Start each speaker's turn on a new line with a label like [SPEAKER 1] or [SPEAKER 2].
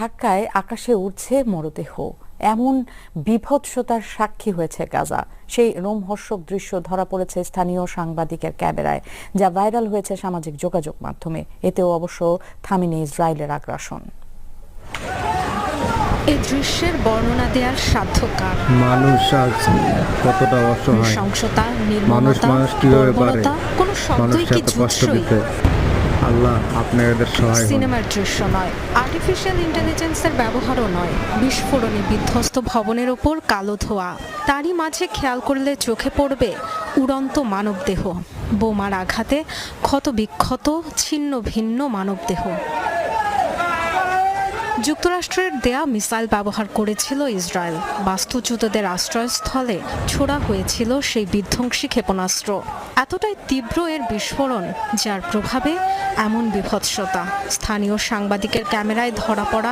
[SPEAKER 1] ধাক্কায় আকাশে উঠছে মরদেহ। এমন বিভৎসতার সাক্ষী হয়েছে গাজা। সেই রোমহর্ষক দৃশ্য ধরা পড়েছে স্থানীয় সাংবাদিকের ক্যামেরায় যা ভাইরাল হয়েছে সামাজিক যোগাযোগ মাধ্যমে। এতেও অবশ্য থামেনি ইসরায়েলের আগ্রাসন।
[SPEAKER 2] এই দৃশ্যের বর্ণনা দেওয়ার সাধ্যকার।
[SPEAKER 3] মানুষ আজ কতটা অসহায়?
[SPEAKER 2] নৃশংসতা
[SPEAKER 3] মানুষ
[SPEAKER 2] নির্মমতা
[SPEAKER 3] মানুষ কীভাবে পারে?
[SPEAKER 2] কোনো শব্দই কি
[SPEAKER 3] কষ্ট দিতে আল্লাহ আপনাদের সহায়
[SPEAKER 2] সিনেমার দৃশ্য নয় আর্টিফিশিয়াল ইন্টেলিজেন্সের ব্যবহারও নয়। বিস্ফোরণে বিধ্বস্ত ভবনের ওপর কালো ধোয়া। তারই মাঝে খেয়াল করলে চোখে পড়বে উড়ন্ত মানবদেহ। বোমার আঘাতে ক্ষত বিক্ষত ছিন্ন ভিন্ন মানবদেহ। যুক্তরাষ্ট্রের দেয়া মিসাইল ব্যবহার করেছিল ইসরায়েল। বাস্তুচ্যুতদের আশ্রয়স্থলে ছোড়া হয়েছিল সেই বিধ্বংসী ক্ষেপণাস্ত্র। এতটাই তীব্র এর বিস্ফোরণ, যার প্রভাবে এমন বিভৎসতা। স্থানীয় সাংবাদিকের ক্যামেরায় ধরা পড়া